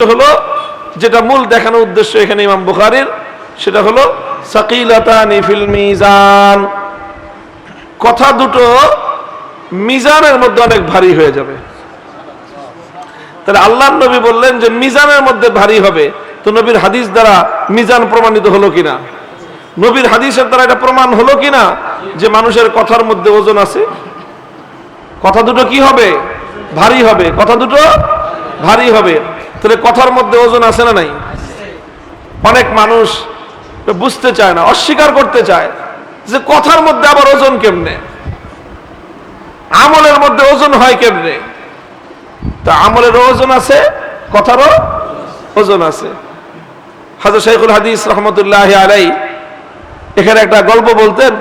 হলো যেটা মূল দেখানোর উদ্দেশ্য এখানে ইমাম বুখারীর, সেটা হলো মিজান। কথা দুটো মিজানের মধ্যে অনেক ভারী হয়ে যাবে। তাহলে আল্লাহ নবী বললেন যে মিজানের মধ্যে ভারী হবে, তো নবীর হাদিস দ্বারা মিজান প্রমাণিত হলো কিনা? নবীর হাদিসের দ্বারা এটা প্রমাণ হলো কিনা যে মানুষের কথার মধ্যে ওজন আছে? কথা দুটো কি হবে? ভারী হবে। কথা দুটো ভারী হবে। তাহলে কথার মধ্যে ওজন আছে না নাই? অনেক মানুষ বুঝতে চায় না, অস্বীকার করতে চায় যে কথার মধ্যে আবার ওজন কেমনে? আমলের মধ্যে ওজন হয় কেমনে? তা আমলের ওজন আছে, কথারও ওজন আছে। হাজর শাইখুল হাদিস রহমতুল্লাহ আলাই এখানে একটা গল্প বলতেন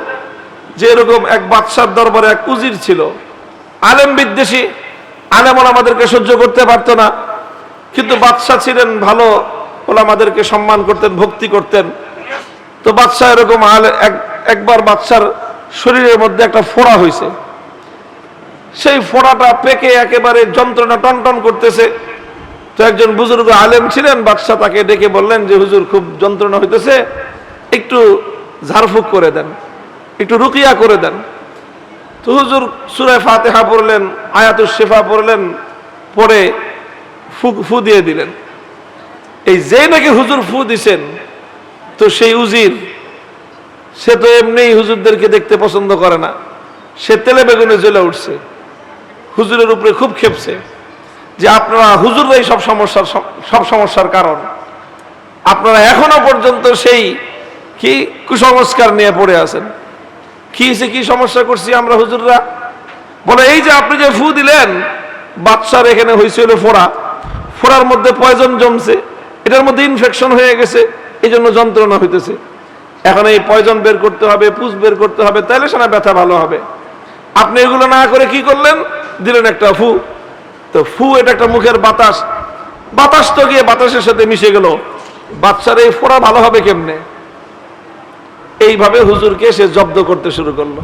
যে এরকম এক বাদশার দরবারে এক উজির ছিল। আলেম বিদ্বেষী আলেম আমাদেরকে সহ্য করতে পারতো না। কিন্তু বাদশাহ ছিলেন ভালো, ওলামাদেরকে সম্মান করতেন, ভক্তি করতেন। তো বাদশাহ এরকম একবার বাদশার শরীরের মধ্যে একটা ফোড়া হয়েছে সেই ফোড়াটা পেকে একেবারে যন্ত্রণা টনটন করতেছে। তো একজন বুজুর্গ আলেম ছিলেন, বাদশাহ তাকে ডেকে বললেন যে, হুজুর, খুব যন্ত্রণা হইতেছে, একটু ঝাড়ফুঁক করে দেন, একটু রুকিয়া করে দেন। তো হুজুর সুরায় ফাতেহা পড়লেন, আয়াতুস শেফা পড়লেন, পড়ে ফু দিয়ে দিলেন। এই যে নাকি হুজুর ফু দিছেন, তো সেই উজির, সে তো এমনি হুজুরদেরকে দেখতে পছন্দ করে না। সে তেলে বেগুনে জ্বলে উঠছে। হুজুরের উপরে খুব খেপছে যে আপনারা হুজুররাই সব সমস্যার সব সমস্যার কারণ। আপনারা এখনও পর্যন্ত সেই কি কুসংস্কার নিয়ে পড়ে আছেন। কি হয়েছে কি সমস্যা করছি আমরা হুজুররা? বলে, এই যে আপনি যে ফু দিলেন বাচ্চার এখানে হয়েছিল ফোড়া। ফোড়ার মধ্যে পয়জন জমছে, এটার মধ্যে ইনফেকশন হয়ে গেছে এই জন্য যন্ত্রণা হইতেছে। এখন এই পয়জন বের করতে হবে, পুষ বের করতে হবে তাহলে সেনা ব্যথা ভালো হবে। আপনি এগুলো না করে কি করলেন? দিলেন একটা ফু। তো ফু এটা একটা মুখের বাতাস। বাতাস তো গিয়ে বাতাসের সাথে মিশে গেল। বাচ্চার এই ফোড়া ভালো হবে কেমনে? এইভাবে হুজুরকে সে জব্দ করতে শুরু করল।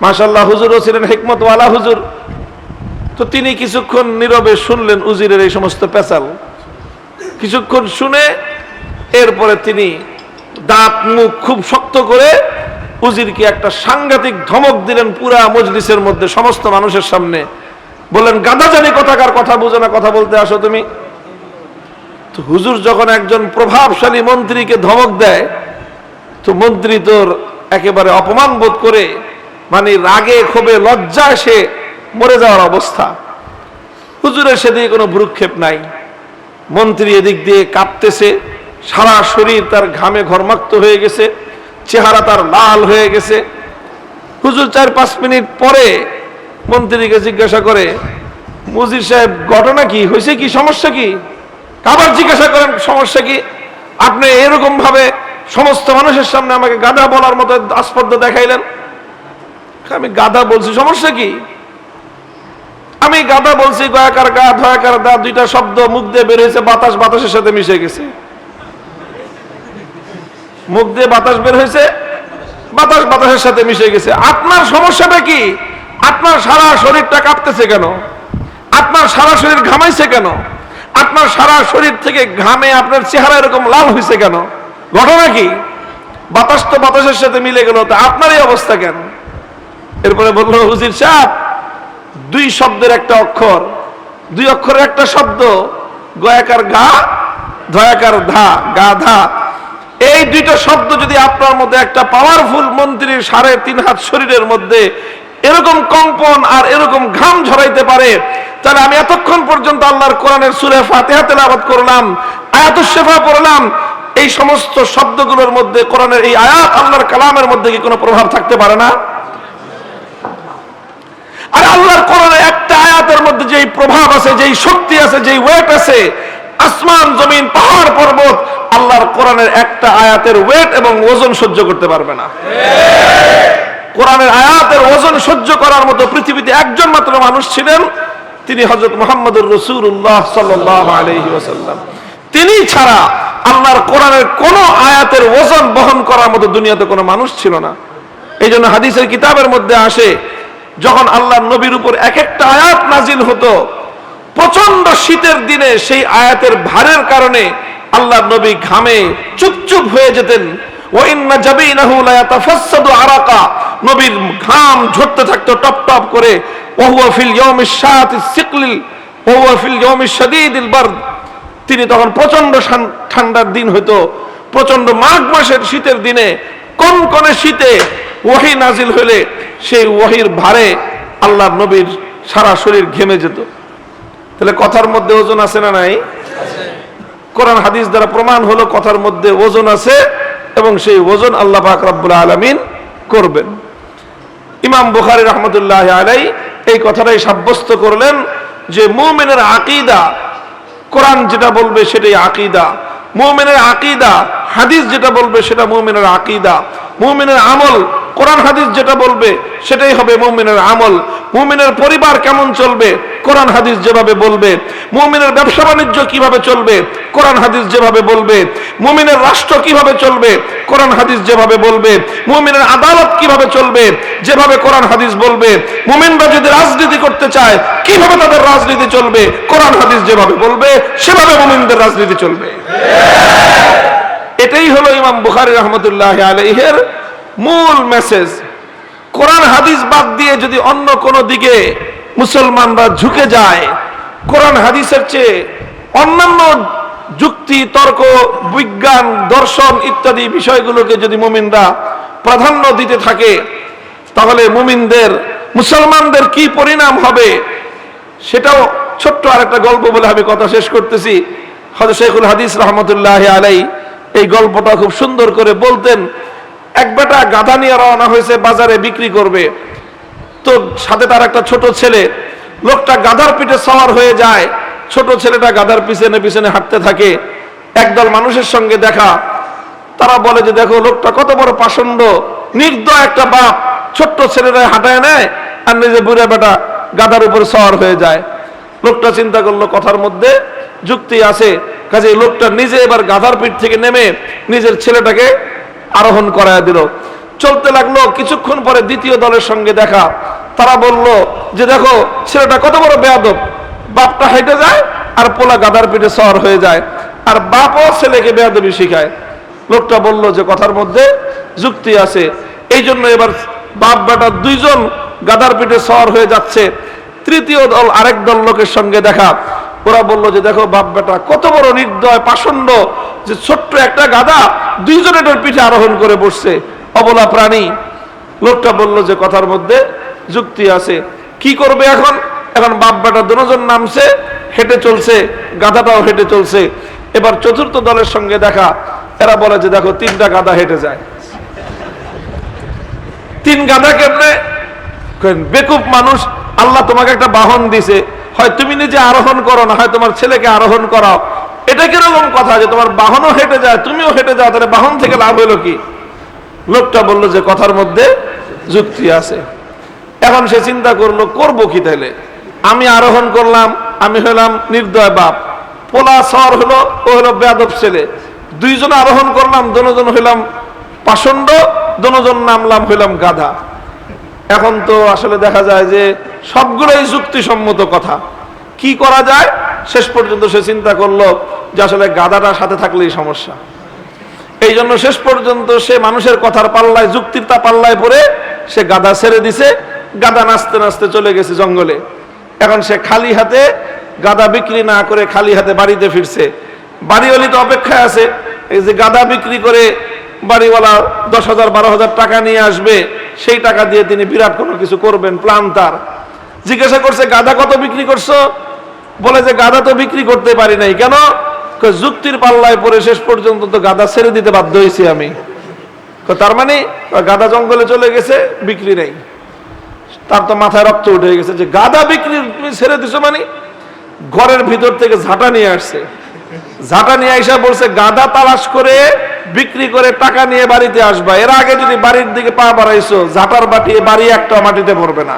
মাশাল্লাহ হুজুরও ছিলেন হেকমতওয়ালা হুজুর। তো তিনি কিছুক্ষণ নীরবে শুনলেন উজিরের এই সমস্ত পেঁচাল। কিছুক্ষণ শুনে এরপরে তিনি দাঁত, মুখ খুব শক্ত করে উজিরকে একটা সাংঘাতিক ধমক দিলেন পুরা মজলিসের মধ্যে, সমস্ত মানুষের সামনে। বললেন গাদা জানি কথাকার কথা, বুঝে না, কথা বলতে আসো তুমি। তো হুজুর যখন একজন প্রভাবশালী মন্ত্রীকে ধমক দেয়, তো মন্ত্রী তোর একেবারে অপমান বোধ করে মানে রাগে, ক্ষোভে লজ্জায় সে মরে যাওয়ার অবস্থা। হুজুরের সেদিকে কোনো ভ্রুক্ষেপ নাই। মন্ত্রী এদিক দিয়ে কাঁপতেছে। সারা শরীর তার ঘামে ঘর্মাক্ত হয়ে গেছে। চেহারা তার লাল হয়ে গেছে। হুজুর চার পাঁচ মিনিট পরে মন্ত্রীকে জিজ্ঞাসা করে, মুজির সাহেব, ঘটনা কি? হয়েছে কি? সমস্যা কি? আবার জিজ্ঞাসা করেন, সমস্যা কি? আপনি এরকম ভাবে সমস্ত মানুষের সামনে আমাকে গাধা বলার মতো আস্পর্ধ দেখাইলেন? আমি গাধা বলছি, সমস্যা কি? আমি গাধা বলছি গয়াকার গা ধয়াকার দা দুইটা শব্দ মুখ দিয়ে বের হয়েছে, বাতাস বাতাসের সাথে মিশে গেছে। মুখ দিয়ে বাতাস বের হয়েছে, বাতাস বাতাসের সাথে মিশে গেছে। আপনার সমস্যাটা কি? আপনার সারা শরীরটা কাঁপতেছে কেন? আপনার সারা শরীর ঘামাইছে কেন? আপনার সারা শরীর থেকে ঘামে আপনার চেহারা এরকম লাল হয়েছে কেন? ঘটনা কি? বাতাস তো বাতাসের সাথে মিলে গেল, তা আপনার এই অবস্থা কেন? এরপরে বলল, হুজির সাহেব দুই শব্দের একটা অক্ষর। দুই অক্ষরের একটা শব্দ। গয়াকার গা, ধয়াকার ধা, গা ধা। এই দুইটা শব্দ যদি আপনার মধ্যে একটা পাওয়ারফুল মন্ত্রীর সাড়ে তিন হাত শরীরের মধ্যে এরকম কম্পন আর এরকম ঘাম ঝরাইতে পারে, তাহলে আমি এতক্ষণ পর্যন্ত আল্লাহর কোরআনের সুরে ফাতেহা তেলাওয়াত করলাম আয়াত শেফা পড়লাম। এই সমস্ত শব্দগুলোর মধ্যে কোরআনের এই আয়াত আল্লাহর কালামের মধ্যে কি কোনো প্রভাব থাকতে পারে না? আর আল্লাহর কোরআনে একটা আয়াতের মধ্যে যেই প্রভাব আছে, যেই শক্তি আছে, যেই ওয়েট আছে, আসমান, জমিন, পাহাড়, পর্বত, আল্লাহর কোরআনের একটা আয়াতের ওয়েট এবং ওজন সহ্য করতে পারবে না। কোরআনের আয়াতের ওজন সহ্য করার মতো পৃথিবীতে একজন মাত্র মানুষ ছিলেন, তিনি হজরত মোহাম্মদুর রসুল্লাহ ওসাল্লাম তিনি ছাড়া আল্লাহর কোরআনের কোন আয়াতের ওজন বহন করার মতো দুনিয়াতে কোনো মানুষ ছিল না। এই জন্য হাদিসের কিতাবের মধ্যে আসে যখন আল্লাহ নবীর উপর এক একটা আয়াত নাজিল হতো প্রচণ্ড শীতের দিনে সেই আয়াতের ভারের কারণে আল্লাহ নবী ঘামে চুপচুপ হয়ে যেতেন। নবীর ঘাম ঝরতে থাকতো টপ টপ করে। তিনি তখন প্রচণ্ড ঠান্ডার দিন হইতো। প্রচণ্ড মাঘ মাসের শীতের দিনে কোন কোন শীতে ওয়াহি নাজিল হলে সেই ওয়াহির ভারে আল্লাহ নবীর সারা শরীর ঘেমে যেত। তাহলে কথার মধ্যে ওজন আছে না নাই? কোরআন হাদিস দ্বারা প্রমাণ হলো কথার মধ্যে ওজন আছে এবং সেই ওজন আল্লাহ পাক আলামিন করবেন। ইমাম বুখারি রহমতুল্লাহ আলাই এই কথাটাই সাব্যস্ত করলেন যে মুমিনের আকিদা, কোরআন যেটা বলবে সেটাই আকিদা। মুমিনের আকিদা, হাদিস যেটা বলবে সেটা মুমিনের আকিদা। মুমিনের আমল কোরআন হাদিস যেটা বলবে, সেটাই হবে মুমিনের আমল। মুমিনের পরিবার কেমন চলবে, কোরআন হাদিস যেভাবে বলবে। মুমিনের ব্যবসা বাণিজ্য কীভাবে চলবে, কোরআন হাদিস যেভাবে বলবে। মুমিনের রাষ্ট্র কীভাবে চলবে, কোরআন হাদিস যেভাবে বলবে। মুমিনের আদালত কীভাবে চলবে, যেভাবে কোরআন হাদিস বলবে। মুমিনরা যদি রাজনীতি করতে চায়, কীভাবে তাদের রাজনীতি চলবে, কোরআন হাদিস যেভাবে বলবে, সেভাবে মুমিনদের রাজনীতি চলবে। এটাই হলো ইমাম বুখারী রহমতুল্লাহ আলাইহের মূল মেসেজ কোরআন হাদিস বাদ দিয়ে যদি অন্য কোনো দিকে মুসলমানরা ঝুঁকে যায়, কোরআন হাদিসের চেয়ে অন্যান্য যুক্তি, তর্ক, বিজ্ঞান, দর্শন ইত্যাদি বিষয়গুলোকে যদি মুমিনরা প্রাধান্য দিতে থাকে, তাহলে মুমিনদের, মুসলমানদের কি পরিণাম হবে, সেটাও ছোট্ট আরেকটা গল্প বলে আমি কথা শেষ করতেছি। হযরত শেখুল হাদিস রহমতুল্লাহ আলাই এই গল্পটা খুব সুন্দর করে বলতেন। এক বেটা গাধা নিয়ে রওনা হয়েছে, বাজারে বিক্রি করবে। তো সাথে তার একটা ছোট ছেলে। লোকটা গাধার পিঠে সওয়ার হয়ে যায়। ছোট ছেলেটা গাধার পিছনে পিছনে হাঁটতে থাকে। একদল মানুষের সঙ্গে দেখা। তারা বলে যে, দেখো, লোকটা কত বড় পাষণ্ড। নির্দয় একটা বাপ। ছোট্ট ছেলেরা হাঁটায় নেয় আর নিজে বুড়ে বেটা গাধার উপর সওয়ার হয়ে যায়। লোকটা চিন্তা করল, কথার মধ্যে যুক্তি আছে। কাজে লোকটা নিজে এবার গাধার পিঠ থেকে নেমে নিজের ছেলেটাকে আরোহণ করায় দিল। চলতে লাগল কিছুক্ষণ পরে দ্বিতীয় দলের সঙ্গে দেখা। তারা বলল যে দেখো, ছেলেটা কত বড় বেয়াদব। বাপটা হেঁটে যায় আর পোলা গাদার পিঠে সওয়ার হয়ে যায়। আর বাপও ছেলেকে বেয়াদবি শিখায়। লোকটা বলল যে কথার মধ্যে যুক্তি আছে। এই জন্য এবার বাপ বেটা দুইজন গাদার পিঠে সওয়ার হয়ে যাচ্ছে। তৃতীয় দল আরেক দল লোকের সঙ্গে দেখা। ওরা বলল যে দেখো, বাপ বেটা কত বড় নির্দয়, পাষণ্ড যে ছোট্ট একটা গাদা দুইজন এটার পিঠে আরোহণ করে বসছে। অবলা প্রাণী। লোকটা বলল যে কথার মধ্যে যুক্তি আছে। কি করবে এখন? এখন বাপ বেটা দুজন নামছে, হেঁটে চলছে। গাধাটাও হেঁটে চলছে। এবার চতুর্থ দলের সঙ্গে দেখা। এরা বলে যে দেখো, তিনটা গাধা হেঁটে যায়। তিন গাধা কেমনে? বেকুব মানুষ, আল্লাহ তোমাকে একটা বাহন দিছে। হয় তুমি নিজে আরোহণ করো, না হয় তোমার ছেলেকে আরোহণ করাও। এটা কীরকম কথা যে তোমার বাহনও হেঁটে যায়, তুমিও হেঁটে যাও, তাহলে বাহন থেকে লাভ হলো কি? লোকটা বলল যে কথার মধ্যে যুক্তি আছে। এখন সে চিন্তা করল, করব কি তাহলে? আমি আরোহণ করলাম, আমি হলাম নির্দয় বাপ। পোলা সর হলো, ও হলো বেয়াদব ছেলে। দুইজন আরোহণ করলাম দনোজন হইলাম পাষণ্ড দনোজন নামলাম হইলাম গাধা। এখন তো আসলে দেখা যায় যে সবগুলোই যুক্তিসম্মত কথা। কি করা যায়? শেষ পর্যন্ত সে চিন্তা করল যে আসলে গাধাটার সাথে থাকলেই সমস্যা। এই জন্য শেষ পর্যন্ত সে মানুষের কথার পাল্লায়, যুক্তির তা পাল্লায় পড়ে সে গাদা ছেড়ে দিছে, গাদা নাচতে নাচতে চলে গেছে জঙ্গলে। এখন সে খালি হাতে গাদা বিক্রি না করে খালি হাতে বাড়িতে ফিরছে। বাড়িওয়ালি তো অপেক্ষায় আছে, এই যে গাদা বিক্রি করে বাড়িওয়ালা দশ হাজার, বারো হাজার টাকা নিয়ে আসবে, সেই টাকা দিয়ে তিনি বিরাট কোনো কিছু করবেন, প্ল্যান তার। জিজ্ঞাসা করছে, গাদা কত বিক্রি করছ? বলে যে, গাদা তো বিক্রি করতে পারি নাই। কেন? যুক্তির পাল্লায় পরে শেষ পর্যন্ত তো গাদা ছেড়ে দিতে বাধ্য হয়েছি আমি। তার মানে গাদা জঙ্গলে চলে গেছে, বিক্রি নেই। তার তো মাথায় রক্ত উঠে গেছে যে গাদা বিক্রি তুমি ছেড়ে দিছো মানে? ঘরের ভিতর থেকে ঝাঁটা নিয়ে আসছে। ঝাঁটা নিয়ে আইসা বলছে গাদা তালাশ করে বিক্রি করে টাকা নিয়ে বাড়িতে আসবা। এর আগে যদি বাড়ির দিকে পা বাড়াইছো, ঝাঁটার বাটি বাড়ি একটা মাটিতে ভরবে না।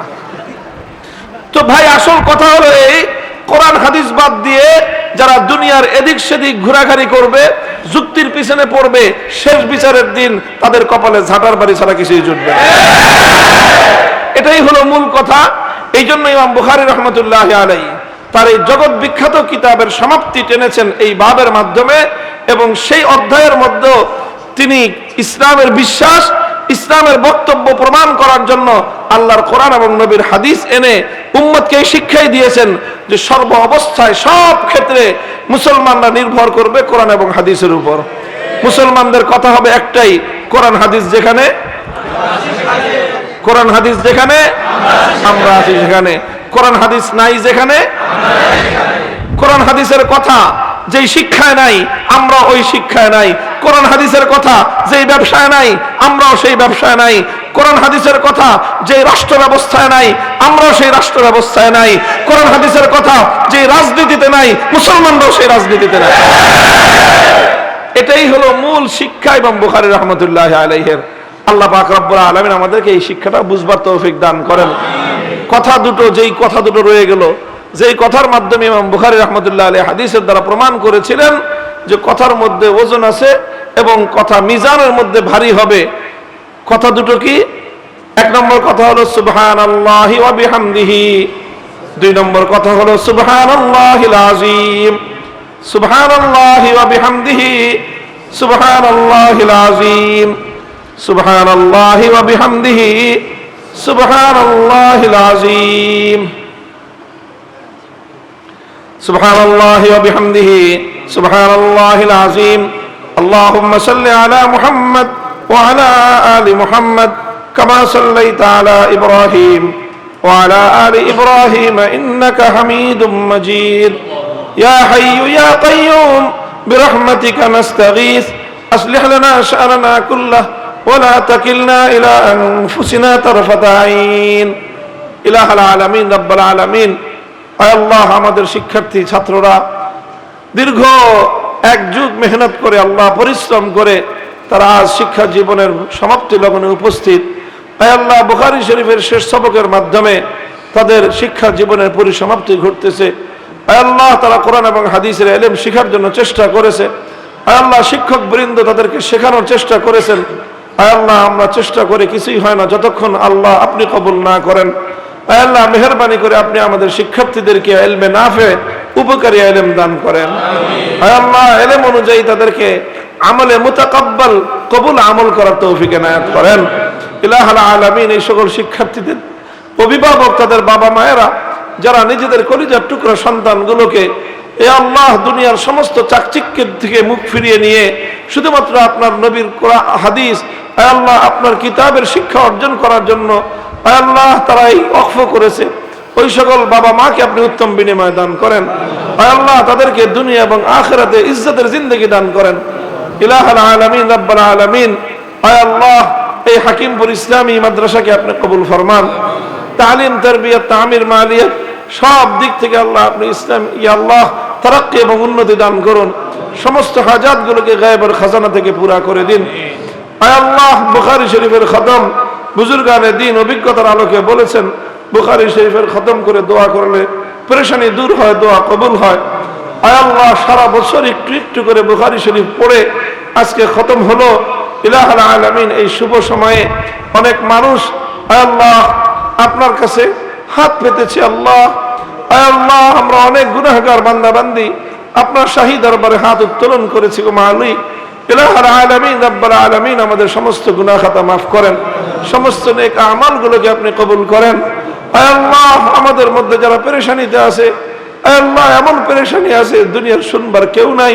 তো ভাই, আসল কথা হলো এই কোরআন হাদিস বাদ দিয়ে যারা দুনিয়ার এদিক সেদিক ঘোরাঘুরি করবে, যুক্তির পিছনে পড়বে, শেষ বিচারের দিন তাদের কপালে ঝাঁটার বাড়ি ছাড়া কিছুই জুটবে এটাই হলো মূল কথা। এই জন্য ইমাম বুখারি রহমতুল্লাহ আলাই তার এই জগৎ বিখ্যাত কিতাবের সমাপ্তি টেনেছেন এই বাবের মাধ্যমে এবং সেই অধ্যায়ের মধ্যে তিনি ইসলামের বিশ্বাস, ইসলামের বক্তব্য প্রমাণ করার জন্য আল্লাহর কোরআন এবং নবীর হাদিস এনে উম্মতকে এই শিক্ষাই দিয়েছেন যে সর্ব অবস্থায় সব ক্ষেত্রে মুসলমানরা নির্ভর করবে কোরআন এবং হাদিসের উপর। মুসলমানদের কথা হবে একটাই, কোরআন, হাদিস যেখানে? কোরআন, হাদিস যেখানে? আমরা আছি সেখানে। কোরআন, হাদিস নাই যেখানে? কোরআন, হাদিসের কথা যেই শিক্ষায় নাই আমরা ওই শিক্ষায় নাই। কোরআন, হাদিসের কথা যেই ব্যবসায় নাই, আমরাও সেই ব্যবসায় নাই। কোরআন হাদিসের কথা যে রাষ্ট্র ব্যবস্থায় নাই, আমরাও সেই রাষ্ট্র ব্যবস্থায় নাই। কোরআন হাদিসের কথা যে রাজনীতিতে নাই, মুসলমানরাও সেই রাজনীতিতে নাই। এটাই হলো মূল শিক্ষা এবং বুখারি রহমতুল্লাহ আলাইহের। আল্লাহ পাক রব্বুল আলমিন আমাদেরকে এই শিক্ষাটা বুঝবার তৌফিক দান করেন। কথা দুটো, যেই কথা দুটো রয়ে গেল, যেই কথার মাধ্যমে ইমাম বুখারি রহমতুল্লাহ আলী হাদিসের দ্বারা প্রমাণ করেছিলেন যে কথার মধ্যে ওজন আছে এবং কথা মিজানের মধ্যে ভারী হবে। কথা দুটো কি এক নম্বর কথা হলো সুবহান আল্লাহি ওয়া বিহামদিহি দুই নম্বর কথা হলো সুবহান আল্লাহিল আজিম সুবহান আল্লাহি ওয়া বিহামদিহি সুবহান আল্লাহিল আজিম সুবহান আল্লাহি ওয়া বিহামদিহি সুবহান আল্লাহিল আজিম سبحان الله وبحمده سبحان الله العظيم اللهم صل على محمد وعلى آل محمد كما صليت على إبراهيم وعلى آل إبراهيم إنك حميد مجيد يا حي يا قيوم برحمتك نستغيث أصلح لنا شأننا كله ولا تكلنا إلى أنفسنا طرفة عين إله العالمين رب العالمين আয় আল্লাহ আমাদের শিক্ষার্থী ছাত্ররা দীর্ঘ এক যুগ মেহনত করে আল্লাহ পরিশ্রম করে তারা আজ শিক্ষা জীবনের সমাপ্তি লগ্নে উপস্থিত। আল্লাহ বুখারি শরীফের শেষ সবকের মাধ্যমে তাদের শিক্ষা জীবনের পরিসমাপ্তি ঘটতেছে। আল্লাহ তারা কোরআন এবং হাদিসের এলেম শিখার জন্য চেষ্টা করেছে। আল্লাহ শিক্ষক বৃন্দ তাদেরকে শেখানোর চেষ্টা করেছেন। আল্লাহ, আমরা চেষ্টা করে, কিছুই হয় না, যতক্ষণ আল্লাহ আপনি কবুল না করেন। আল্লাহ মেহরবানি করে আপনি আমাদের শিক্ষার্থীদেরকে এলমে নাফে, উপকারী এলেম দান করেন। আল্লাহ এলেম অনুযায়ী তাদেরকে আমলে মুতাকাব্বাল, কবুল আমল করার তৌফিক এনায়াত করেন। ইলাহাল আলামিন এই সকল শিক্ষার্থীদের, অভিভাবক তাদের বাবা মায়েরা, যারা নিজেদের কলিজার টুকরা সন্তানগুলোকে এ আল্লাহ দুনিয়ার সমস্ত চাকচিক্যের থেকে মুখ ফিরিয়ে নিয়ে, শুধুমাত্র আপনার নবীর হাদিস আল্লাহ আপনার কিতাবের শিক্ষা অর্জন করার জন্য আল্লাহ তারা এই অক্ষ করেছে। ওই সকল বাবা মাকে আপনি উত্তম বিনিময় দান করেন। আল্লাহ তাদেরকে দুনিয়া এবং আখেরাতে ইজ্জতের জিন্দগি দান করেন। ইলাহাল আলামিন, রাব্বাল আলামিন। আল্লাহ, এই হাকিমপুর ইসলামী মাদ্রাসাকে আপনি কবুল ফরমান। তালিম, তরবিয়ত তামির মালিয়ত, সব দিক থেকে আল্লাহ আপনি ইসলাম আল্লাহ এবং উন্নতি দান করুন। সমস্ত গায়েবের খাজানা থেকে পুরা করে দিন। আয় আল্লাহ, বুখারি শরীফের খতম। বুজুর্গানে দিন অভিজ্ঞতার আলোকে বলেছেন, বুখারি শরীফের খতম করে দোয়া করলে পরেশানি দূর হয়, দোয়া কবুল হয়। আয় আল্লাহ, সারা বছর একটু একটু করে বুখারি শরীফ পড়ে আজকে খতম হলো। ইলাহাল আলামিন, এই শুভ সময়ে অনেক মানুষ আল্লাহ, আপনার কাছে হাত পেতেছে আল্লাহ। আল্লাহ, আমরা অনেক গুনাহগার বান্দা বান্দি আপনার শাহী দরবারে হাত উত্তোলন করেছি গো মালিক। ইলাহার আলামিন, রব্বাল আলামিন আমাদের সমস্ত গুনাহ খাতা মাফ করেন। সমস্ত নেক আমালগুলোকে আপনি কবুল করেন। আল্লাহ, আমাদের মধ্যে যারা পেরেশানিতে আছে আল্লাহ, এমন পেরেশানি আছে, দুনিয়ার শুনবার কেউ নাই,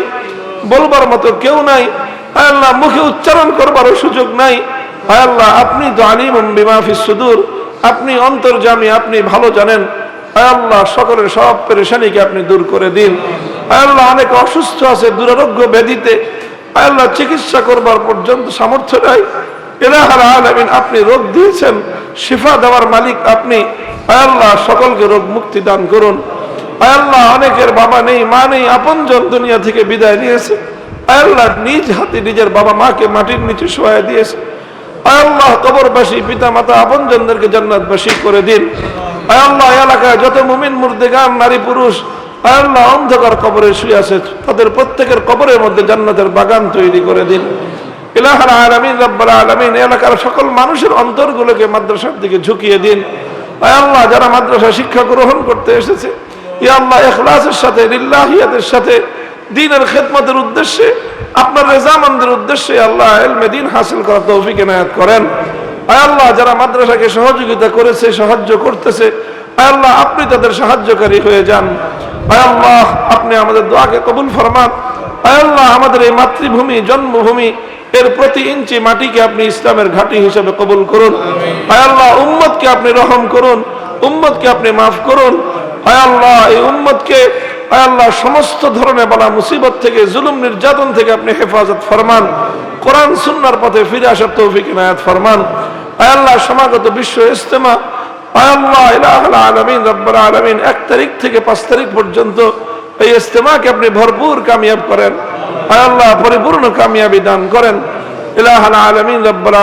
বলবার মতো কেউ নাই আয় আল্লাহ, মুখে উচ্চারণ করবারও সুযোগ নাই। আয় আল্লাহ, আপনি তো আলিম বিমাফিস সুদূর। আপনি অন্তর্জামী, আপনি ভালো জানেন। আয় আল্লাহ, সকলের সব পেরেশানিকে আপনি দূর করে দিন। আয় আল্লাহ, অনেক অসুস্থ আছে, দুরারোগ্য ব্যাধিতে। আয় আল্লাহ, চিকিৎসা করবার পর্যন্ত সামর্থ্য নাই। এলাহার আলামিন, আপনি রোগ দিয়েছেন, শিফা দেওয়ার মালিক আপনি। আল্লাহ, সকলকে রোগ মুক্তি দান করুন। আল্লাহ, অনেকের বাবা নেই, মা নেই, আপনজন দুনিয়া থেকে বিদায় নিয়েছে। আল্লাহ নিজ হাতে নিজের বাবা মাকে মাটির নিচে শোয়া দিয়েছে। আল্লাহ কবরবাসী পিতা মাতা আপনজনদেরকে জান্নাতবাসী করে দিন। আল্লাহ এলাকায় যত মুমিন মুর্দেগান, নারী পুরুষ, আল্লাহ অন্ধকার কবরে শুয়ে আছে, তাদের প্রত্যেকের কবরের মধ্যে জান্নাতের বাগান তৈরি করে দিন। ইলাহার আলামিন, রব্বাল আলামিন, এলাকার সকল মানুষের অন্তরগুলোকে মাদ্রাসার দিকে ঝুঁকিয়ে দিন। আল্লাহ, যারা মাদ্রাসা শিক্ষা গ্রহণ করতে এসেছে, ইয়া আল্লাহ, ইখলাসের সাথে লিল্লাহিয়াতের সাথে দিনের খেদমতের উদ্দেশ্যে আপনার রেজামন্দের উদ্দেশ্যে আল্লাহ এলমে দিন হাসিল করার তৌফিক এনায়াত করেন। আয় আল্লাহ যারা মাদ্রাসাকে সহযোগিতা করেছে সাহায্য করতেছে আয় আল্লাহ আপনি তাদের সাহায্যকারী হয়ে যান। আয় আল্লাহ আপনি আমাদের দোয়াকে কবুল ফরমান। আয় আল্লাহ আমাদের এই মাতৃভূমি জন্মভূমি এর প্রতি ইঞ্চি মাটিকে আপনি ইসলামের ঘাঁটি হিসেবে কবুল করুন। আয় আল্লাহ উম্মতকে আপনি রহম করুন উম্মতকে আপনি মাফ করুন। আয় আল্লাহ এই উম্মতকে আয় আল্লাহ সমস্ত ধরনের বলা মুসিবত থেকে, জুলুম নির্যাতন থেকে আপনি হেফাজত ফরমান। কোরআন, সুন্নার পথে ফিরে আসার তৌফিক ইনায়াত ফরমান। আল্লাহ, সমাগত বিশ্ব ইস্তেমা আলামিন আলামিন, এক তারিখ থেকে পাঁচ তারিখ পর্যন্ত এই ইস্তেমাকে আপনি ভরপুর কামিয়াব করেন। আল্লাহ, পরিপূর্ণ কামিয়াবি দান করেন। ইলাহুল আলামিন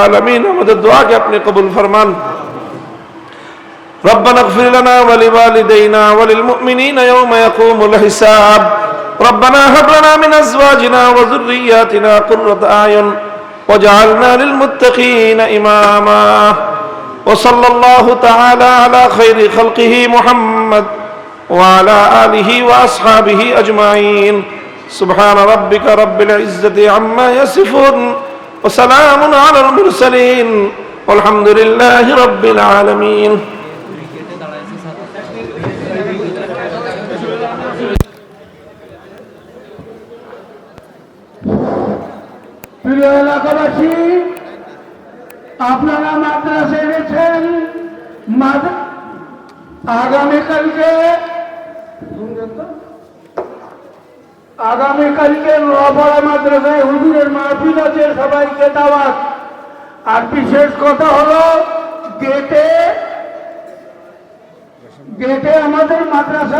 আলামিন, আমাদের দোয়াকে আপনি কবুল ফরমান। ربنا اغفر لنا ولوالدينا وللمؤمنين يوم يقوم الحساب. ربنا هب لنا من أزواجنا وذرياتنا قرة أعين وجعلنا للمتقين إماما. وصلى الله تعالى على خير خلقه محمد وعلى آله وأصحابه أجمعين. سبحان ربك رب العزة عما يصفون وسلام على المرسلين والحمد لله رب العالمين. প্রিয় এলাকাবাসী, আপনারা মাদ্রাসা এনেছেন আগামীকালকে আগামীকালকে নবড়া মাদ্রাসায় হুজুরের মাহফিল আছে, সবাইকে দাওয়াত। আর বিশেষ কথা হলো গেটে গেটে আমাদের মাদ্রাসায়